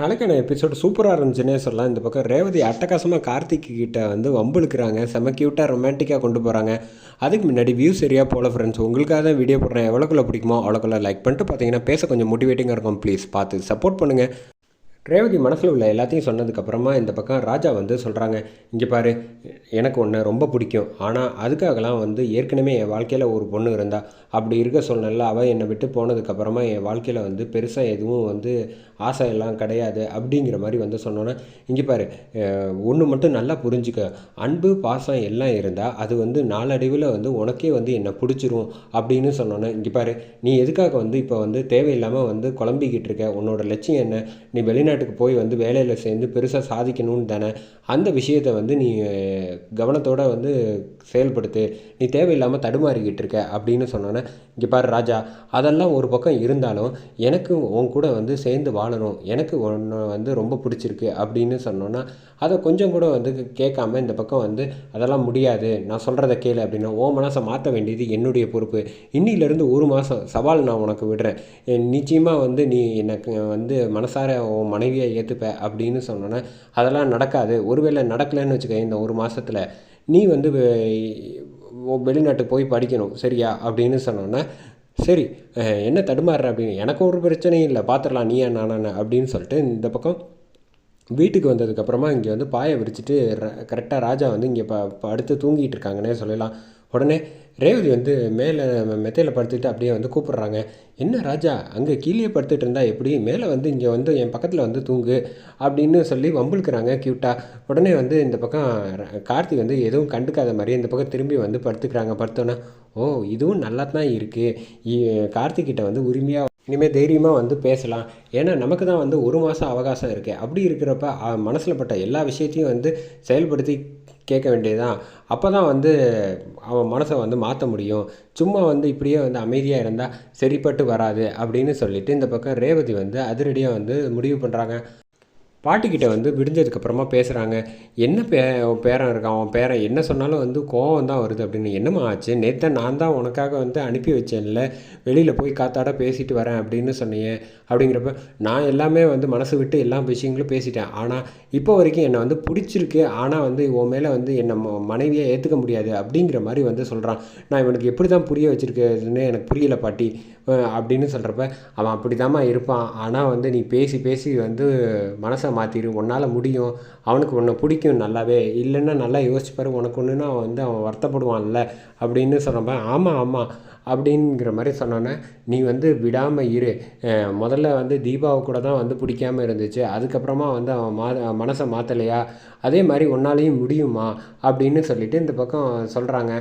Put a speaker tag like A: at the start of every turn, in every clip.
A: நாளைக்கான எபிசோட் சூப்பராக இருந்துச்சுன்னே சொல்லலாம். இந்த பக்கம் ரேவதி அட்டகாசமாக கார்த்திக் கிட்ட வந்து வம்புழுக்கிறாங்க செம க்யூட்டாக ரொமான்டிக்காக கொண்டு போகிறாங்க அதுக்கு முன்னாடி வியூ சரியாக போல ஃப்ரெண்ட்ஸ் உங்களுக்காக தான் வீடியோ போடுறேன். எவ்வளோக்குள்ளே பிடிக்குமோ அவ்வளோக்குள்ளே லைக் பண்ணிட்டு பார்த்தீங்கன்னா பேச கொஞ்சம் மோட்டிவேட்டிங்காக இருக்கும். ப்ளீஸ் பார்த்து சப்போர்ட் பண்ணுங்கள் ரேவதி மனசில் உள்ள எல்லாத்தையும் சொன்னதுக்கப்புறமா இந்த பக்கம் ராஜா வந்து சொல்கிறாங்க இங்கே பாரு எனக்கு ஒன்று ரொம்ப பிடிக்கும். ஆனால் அதுக்காகலாம் வந்து ஏற்கனவே என் வாழ்க்கையில் ஒரு பொண்ணு இருந்தா. அப்படி இருக்க சூழ்நிலை அவள் என்னை விட்டு போனதுக்கப்புறமா என் வாழ்க்கையில் வந்து பெருசாக எதுவும் வந்து ஆசை எல்லாம் கிடையாது அப்படிங்கிற மாதிரி வந்து சொன்னோன்னே இங்கே பாரு ஒன்று மட்டும் நல்லா புரிஞ்சுக்க. அன்பு பாசம் எல்லாம் இருந்தால் அது வந்து நாளடைவில் வந்து உனக்கே வந்து என்னை பிடிச்சிரும். அப்படின்னு சொன்னோன்னே இங்கே பாரு நீ எதுக்காக வந்து இப்போ வந்து தேவையில்லாமல் வந்து குழம்பிக்கிட்டு இருக்க? உன்னோட லட்சியம் என்ன? நீ வெளிநாட்டுக்கு போய் வந்து வேலையில் சேர்ந்து பெருசாக சாதிக்கணும்னு தானே அந்த விஷயத்தை வந்து நீ கவனத்தோடு வந்து செயல்படுத்து நீ தேவையில்லாமல் தடுமாறிக்கிட்டு இருக்க அப்படின்னு சொன்னோன்னே இங்கே பாரு ராஜா அதெல்லாம் ஒரு பக்கம் இருந்தாலும் எனக்கு உன் கூட வந்து சேர்ந்து வாழணும் எனக்கு ஒன்று வந்து ரொம்ப பிடிச்சிருக்கு அப்படின்னு சொன்னோன்னா அதை கொஞ்சம் கூட வந்து கேட்காம இந்த பக்கம் வந்து அதெல்லாம் முடியாது நான் சொல்கிறத கேளு அப்படின்னா ஓ மனசை மாற்ற வேண்டியது என்னுடைய பொறுப்பு. இன்னிலேருந்து ஒரு மாதம் சவால் நான் உனக்கு விடுறேன். நிச்சயமாக வந்து நீ எனக்கு வந்து மனசார உன் மனைவியை ஏற்றுப்ப அப்படின்னு சொன்னோன்னே அதெல்லாம் நடக்காது. ஒருவேளை நடக்கலைன்னு வச்சுக்க இந்த ஒரு மாதத்தில் நீ வந்து வெளிநாட்டுக்கு போய் படிக்கணும் சரியா? அப்படின்னு சொன்னோன்னே சரி என்ன தடுமாறுற அப்படின்னு எனக்கு ஒரு பிரச்சனையும் இல்லை பார்த்துடலாம் நீயா நானான அப்படின்னு சொல்லிட்டு இந்த பக்கம் வீட்டுக்கு வந்ததுக்கப்புறமா இங்கே வந்து பாயை விரிச்சிட்டு கரெக்டாக ராஜா வந்து இங்கே ப அடுத்து தூங்கிட்டு இருக்காங்கன்னே சொல்லலாம். உடனே ரேவதி வந்து மேலே மெத்தையில் படுத்துக்கிட்டு அப்படியே வந்து கூப்பிட்றாங்க. என்ன ராஜா அங்கே கீழே படுத்துட்டு இருந்தா எப்படி? மேலே வந்து இங்கே வந்து என் பக்கத்தில் வந்து தூங்கு அப்படின்னு சொல்லி வம்புழுக்கிறாங்க க்யூட்டாக உடனே வந்து இந்த பக்கம் கார்த்தி வந்து எதுவும் கண்டுக்காத மாதிரி இந்த பக்கம் திரும்பி வந்து படுத்துக்கிறாங்க. படுத்தோன்னே ஓ இதுவும் நல்லா தான் இருக்குது கார்த்திக்கிட்ட வந்து உரிமையாக இனிமேல் தைரியமாக வந்து பேசலாம். ஏன்னா நமக்கு தான் வந்து ஒரு மாதம் அவகாசம் இருக்குது அப்படி இருக்கிறப்ப மனசில் பட்ட எல்லா விஷயத்தையும் வந்து செயல்படுத்தி கேட்க வேண்டியதுதான். அப்போ தான் வந்து அவன் மனசை வந்து மாற்ற முடியும். சும்மா வந்து இப்படியே வந்து அமைதியாக இருந்தால் சரிப்பட்டு வராது அப்படின்னு சொல்லிவிட்டு இந்த பக்கம் ரேவதி வந்து அதிரடியாக வந்து முடிவு பண்ணுறாங்க பாட்டிக்கிட்ட வந்து விடிஞ்சதுக்கப்புறமா பேசுகிறாங்க என்ன பே பேரன் இருக்கான் அவன் பேரன் என்ன சொன்னாலும் வந்து கோவம் தான் வருது அப்படின்னு. என்னம்மா ஆச்சு? நேற்று நான் தான் உனக்காக வந்து அனுப்பி வச்சேன்ல வெளியில் போய் காத்தாட பேசிட்டு வரேன் அப்படின்னு சொன்னீங்க அப்படிங்கிறப்ப நான் எல்லாமே வந்து மனசு விட்டு எல்லா விஷயங்களும் பேசிட்டேன். ஆனால் இப்போ வரைக்கும் என்னை வந்து பிடிச்சிருக்கு. ஆனால் வந்து உன் மேலே வந்து என்னை மனைவியை ஏற்றுக்க முடியாது அப்படிங்கிற மாதிரி வந்து சொல்கிறான் நான் இவனுக்கு எப்படி தான் புரிய வச்சுருக்குன்னு எனக்கு புரியல பாட்டி அப்படின்னு சொல்கிறப்ப அவன் அப்படி தாம்மா இருப்பான். ஆனால் வந்து நீ பேசி பேசி வந்து மனசை மாற்றிடும் உன்னால் முடியும் அவனுக்கு உன்னை பிடிக்கும் நல்லாவே. இல்லைன்னா நல்லா யோசிச்சுப்பாரு உனக்கு ஒன்றுன்னா அவன் வந்து அவன் வருத்தப்படுவான்ல அப்படின்னு சொன்னப்ப ஆமாம் ஆமாம் அப்படிங்கிற மாதிரி சொன்னோன்னே நீ வந்து விடாமல் இரு. முதல்ல வந்து தீபாவை கூட தான் வந்து பிடிக்காமல் இருந்துச்சு. அதுக்கப்புறமா வந்து அவன் மா மனசை மாற்றலையா அதே மாதிரி உன்னாலையும் முடியுமா? அப்படின்னு சொல்லிவிட்டு இந்த பக்கம் சொல்கிறாங்க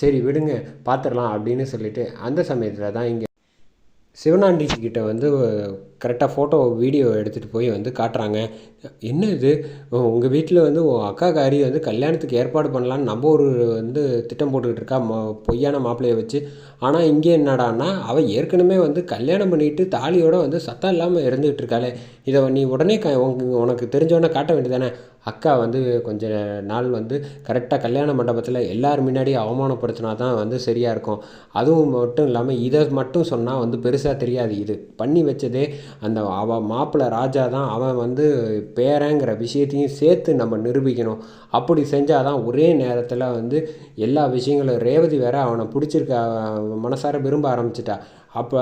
A: சரி விடுங்க பார்த்துடலாம் அப்படின்னு சொல்லிட்டு அந்த சமயத்தில் தான் இங்கே சிவனாண்டி கிட்ட வந்து கரெக்டாக ஃபோட்டோ வீடியோ எடுத்துகிட்டு போய் வந்து காட்டுறாங்க. என்ன இது? உங்கள் வீட்டில் வந்து உன் அக்கா காரி வந்து கல்யாணத்துக்கு ஏற்பாடு பண்ணலான்னு நம்ம ஒரு வந்து திட்டம் போட்டுக்கிட்டு இருக்கா ம பொய்யான மாப்பிள்ளையை வச்சு. ஆனால் இங்கே என்னடான்னா அவள் ஏற்கனவே வந்து கல்யாணம் பண்ணிட்டு தாலியோடு வந்து சத்தம் இல்லாமல் இருந்துகிட்டு இருக்காளே. இதை நீ உடனே க உனக்கு தெரிஞ்சவொடனே காட்ட வேண்டியதானே அக்கா வந்து கொஞ்ச நாள் வந்து கரெக்டாக கல்யாண மண்டபத்தில் எல்லோரும் முன்னாடியும் அவமானப்படுத்தினா தான் வந்து சரியாக இருக்கும். அதுவும் மட்டும் இல்லாமல் இதை மட்டும் சொன்னால் வந்து பெருசாக தெரியாது. இது பண்ணி வச்சதே அந்த அவள் மாப்பிள்ளை ராஜா தான் அவன் வந்து பேரங்கிற விஷயத்தையும் சேர்த்து நம்ம நிரூபிக்கணும். அப்படி செஞ்சால் தான் ஒரே நேரத்தில் வந்து எல்லா விஷயங்களும் ரேவதி வேற அவனை பிடிச்சிருக்க மனசார விரும்ப ஆரம்பிச்சிட்டா. அப்போ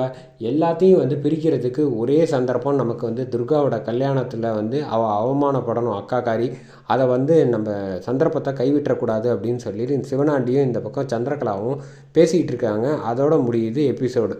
A: எல்லாத்தையும் வந்து பிரிக்கிறதுக்கு ஒரே சந்தர்ப்பம் நமக்கு வந்து துர்காவோட கல்யாணத்தில் வந்து அவள் அவமானப்படணும் அக்காக்காரி. அதை வந்து நம்ம சந்தர்ப்பத்தை கைவிட்டக்கூடாது அப்படின்னு சொல்லிட்டு சிவனாண்டியும் இந்த பக்கம் சந்திரகலாவும் பேசிக்கிட்டு இருக்காங்க. அதோட முடியுது எபிசோடு.